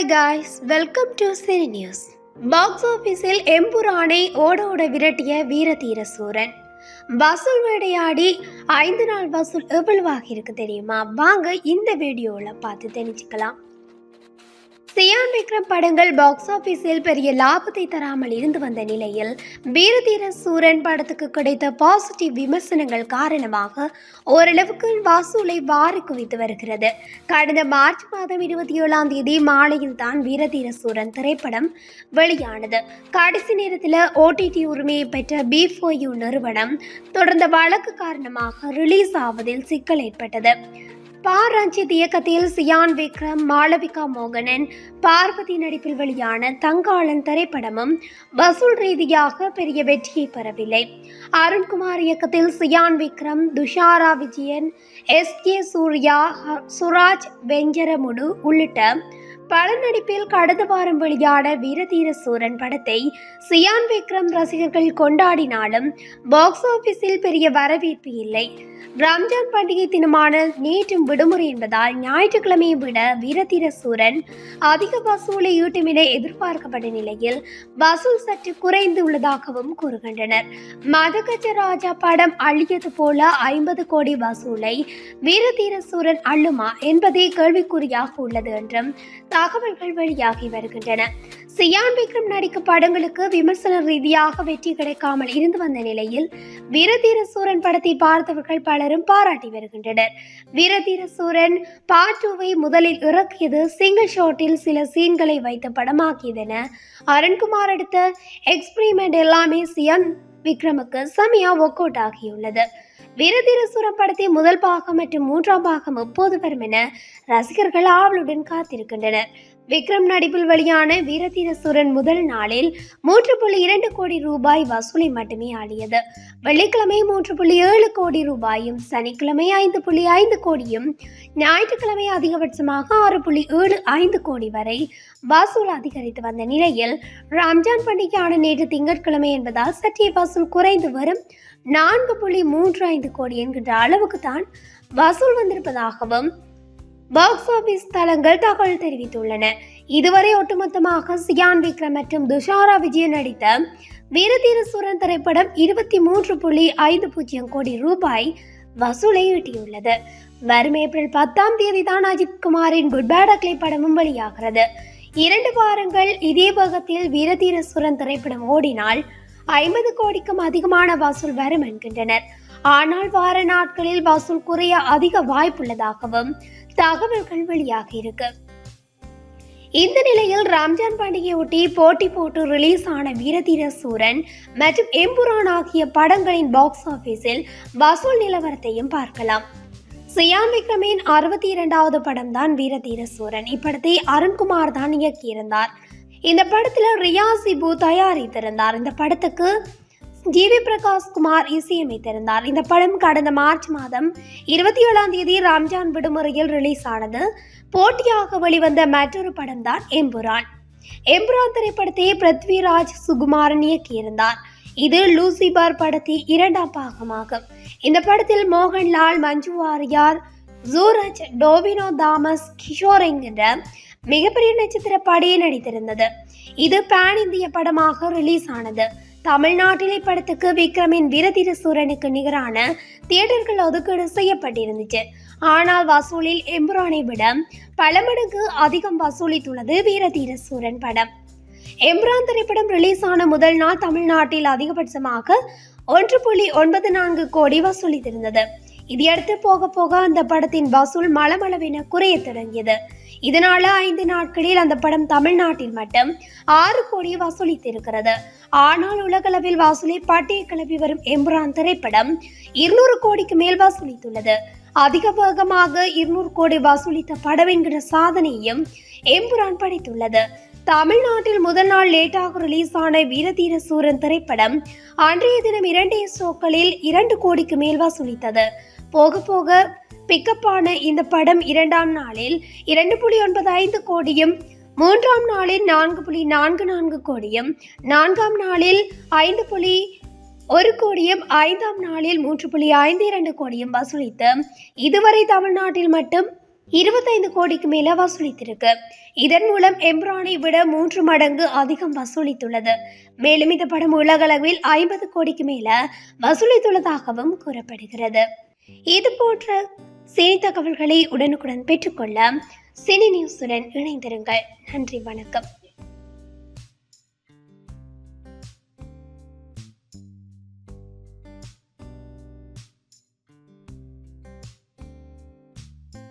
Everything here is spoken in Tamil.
Hi guys welcome to cine news box ஆஃபீஸில் எம்புரானை ஓட ஓட விரட்டிய வீரதீர சூரன். வசூல் வேடையாடி ஐந்து நாள் வசூல் எவ்வளவாக இருக்கு தெரியுமா? வாங்க இந்த வீடியோவில் பார்த்து தெரிஞ்சுக்கலாம். சியான் விக்ரம் படங்கள் பாக்ஸ் ஆஃபீஸில் பெரிய லாபத்தை தராமல் இருந்து வந்த நிலையில் வீரதீர சூரன் படத்துக்கு கிடைத்த பாசிட்டிவ் விமர்சனங்கள் காரணமாக ஓரளவுக்கு வாசூலை வாரி குவித்து வருகிறது. கடந்த மார்ச் மாதம் இருபத்தி ஏழாம் தேதி மாலையில் தான் வீரதீர சூரன் திரைப்படம் வெளியானது. கடைசி நேரத்தில் ஓடிடி உரிமையை பெற்ற பி யூ நிறுவனம் தொடர்ந்த வழக்கு காரணமாக ரிலீஸ் ஆவதில் சிக்கல் ஏற்பட்டது. பா ரஞ்சித் இயக்கத்தில் சியான் விக்ரம் மாளவிகா மோகனன் பார்வதி நடிப்பில் வெளியான தங்காளன் திரைப்படமும் வசூல் ரீதியாக பெரிய வெற்றியை பெறவில்லை. அருண்குமார் இயக்கத்தில் சியான் விக்ரம் துஷாரா விஜயன் எஸ் கே சூர்யா சுராஜ் வெஞ்சரமுடு உள்ளிட்ட பல நடிப்பில் கடந்த வாரம் வெளியான வீரதீர சூரன் படத்தை சியான் விக்ரம் ரசிகர்கள் கொண்டாடினாலும் பாக்ஸ் ஆபீஸில் பெரிய வரவேற்பு இல்லை. ரம்ஜான் பண்டிகை தினமான நேற்றும் விடுமுறை என்பதால் ஞாயிற்றுக்கிழமையை விட வீரதீர சூரன் அதிக வசூலை ஈட்டும் என எதிர்பார்க்கப்பட்ட நிலையில் வசூல் சற்று குறைந்து உள்ளதாகவும் கூறுகின்றனர். மதகஜ ராஜா படம் அழியது போல ஐம்பது கோடி வசூலை வீரதீர சூரன் அள்ளுமா என்பதே கேள்விக்குறியாக உள்ளது என்றும் தகவல்கள் வெளியாகி வருகின்றன. சியான் விக்ரம் நடிக்கும் படங்களுக்கு விமர்சன ரீதியாக வெற்றி கிடைக்காமல் இருந்து வந்த நிலையில் வீரதீர சூரன் படத்தை பார்த்தவர்கள் பலரும் பாராட்டி வருகின்றனர். வீரதீர சூரன் பார்ட் டூவை முதலில் இறக்கியது சிங்கிள் ஷாட்டில் சில சீன்களை வைத்து படமாக்கியதென அருண்குமார் எடுத்த எக்ஸ்பிரிமெண்ட் எல்லாமே சியான் விக்ரமுக்கு செமையா ஒர்க் அவுட் ஆகியுள்ளது. வீரதீர சூரன் படத்தின் முதல் பாகம் மற்றும் மூன்றாம் பாகம் எப்போது வரும் என ரசிகர்கள் ஆவலுடன் காத்திருக்கின்றனர். விக்ரம் நடிப்பில் வெளியான வீரதீரசுரன் முதல் நாளில் மூன்று புள்ளி இரண்டு கோடி ரூபாய் வசூலை மட்டுமே ஆடியது. வெள்ளிக்கிழமை மூன்று புள்ளி ஏழு கோடி ரூபாயும் சனிக்கிழமை ஐந்து புள்ளி ஐந்து கோடியும் ஞாயிற்றுக்கிழமை அதிகபட்சமாக ஆறு புள்ளி ஏழு ஐந்து கோடி வரை வசூல் அதிகரித்து வந்த நிலையில் ரம்ஜான் பண்டிகையான நேற்று திங்கட்கிழமை என்பதால் சற்றே வசூல் குறைந்து வரும். நான்கு புள்ளி மூன்று ஐந்து கோடி என்கின்ற அளவுக்கு தான் வசூல் வந்திருப்பதாகவும் பாக்ஸ் ஆபீஸ் தளங்கள் தகவல் தெரிவித்துள்ளன. இதுவரை ஒட்டுமொத்தமாக சியான் விக்ரம் மற்றும் துஷாரா விஜயன் நடித்த வீரதீரசுரன் திரைப்படம் இருபத்தி மூன்று புள்ளி ஐந்து பூஜ்ஜியம் கோடி ரூபாய் வசூலை ஈட்டியுள்ளது வரும் ஏப்ரல் பத்தாம் தேதி தான் அஜித் குமாரின் குட் பேட் அக்லை படமும் வெளியாகிறது. இரண்டு வாரங்கள் இதே பகத்தில் வீரதீரசுரன் திரைப்படம் ஓடினால் ஐம்பது கோடிக்கும் அதிகமான வசூல் வரும் என்கின்றனர். ஆனால் வார நாட்களில் வசூல் குறைய அதிக வாய்ப்புள்ளதாகவும் தகவல்கள் வெளியாகி இருக்கு. இந்த நிலையில் ரம்ஜான் பண்டிகையொட்டி போட்டி போட்டு ரிலீஸ் ஆன வீரதீர சூரன் மற்றும் எம்புரான் ஆகிய படங்களின் பாக்ஸ் ஆபீஸில் வசூல் நிலவரத்தையும் பார்க்கலாம். சியான் விக்ரமின் அறுபத்தி இரண்டாவது படம் தான் வீரதீர சூரன். இப்படத்தை அருண்குமார் தான் இயக்கியிருந்தார். இந்த படத்தில் ரியா சிபு தயாரித்திருந்தார். இந்த படத்துக்கு ஜிவி பிரகாஷ் குமார் இசையமைத்திருந்தார். இந்த படம் கடந்த மார்ச் மாதம் இருபத்தி ஏழாம் தேதி ரம்ஜான் விடுமுறையில் ரிலீஸ் ஆனது. போட்டியாக வெளிவந்த மற்றொரு படம் தான் எம்புரான். எம்புரான் திரைப்படத்தை பிருத்விராஜ் சுகுமாரன் இயக்கியிருந்தார். இது லூசிபார் படத்தின் இரண்டாம் பாகமாகும். இந்த படத்தில் மோகன்லால் மஞ்சு வாரியார் ஜூரஜ் டோவினோ தாமஸ் கிஷோர் என்கின்ற மிகப்பெரிய நட்சத்திர படையை நடித்திருந்தது. இது பேன் இந்திய படமாக ரிலீஸ் ஆனது. தமிழ்நாட்டில் படத்துக்கு விக்ரமின் வீரதீர சூரனுக்கு நிகரான தியேட்டர்கள் ஒதுக்கீடு செய்யப்பட்டிருந்துச்சு. ஆனால் வசூலில் எம்புரானை விட பல மடங்கு அதிகம் வசூலித்துள்ளது வீரதீர சூரன் படம். எம்ரான் திரைப்படம் ரிலீஸ் ஆன முதல் நாள் தமிழ்நாட்டில் அதிகபட்சமாக ஒன்று புள்ளி ஒன்பது நான்கு கோடி வசூலித்திருந்தது. இதையடுத்து போக போக அந்த படத்தின் வசூல் மளமளவென குறைய தொடங்கியது. இதனால ஐந்து நாட்களில் அந்த படம் தமிழ்நாட்டில் மட்டும் ஆறு கோடி வசூலித்திருக்கிறது. ஆனால் உலகளவில் வசூலை பட்டிய கிளப்பி வரும் எம்ரான் திரைப்படம் இருநூறு கோடிக்கு மேல் வசூலித்துள்ளது. அதிக வேகமாக இருநூறு கோடி வசூலித்த படம் என்கிற சாதனையும் எம்புரான் படைத்துள்ளது. தமிழ்நாட்டில் முதல் நாள் லேட்டாக ரிலீஸ் ஆன வீரதீர சூரன் திரைப்படம் அன்றைய தினம் இரண்டே ஷோக்களில் இரண்டு கோடிக்கு மேல் வசூலித்தது. போக போக பிக்கப்பான இந்த படம் இரண்டாம் நாளில் இரண்டு புள்ளி ஒன்பது ஐந்து கோடியும் மூன்றாம் நாளில் நான்கு புள்ளி நான்கு நான்கு கோடியும் நான்காம் நாளில் ஐந்து புள்ளி ஒரு கோடியும் ஐந்தாம் நாளில் மூன்று புள்ளி ஐந்து இரண்டு கோடியும் வசூலித்து இதுவரை தமிழ்நாட்டில் மட்டும் இருபத்தைந்து கோடிக்கு மேல வசூலித்திருக்கு. இதன் மூலம் எம்ரானை விட மூன்று மடங்கு அதிகம் வசூலித்துள்ளது. மேலும் இந்த படம் உலகளவில் ஐம்பது கோடிக்கு மேல வசூலித்துள்ளதாகவும் கூறப்படுகிறது. இது போன்ற செய்தி தகவல்களை உடனுக்குடன் பெற்றுக்கொள்ள சினி நியூஸுடன் இணைந்திருங்கள். நன்றி வணக்கம்.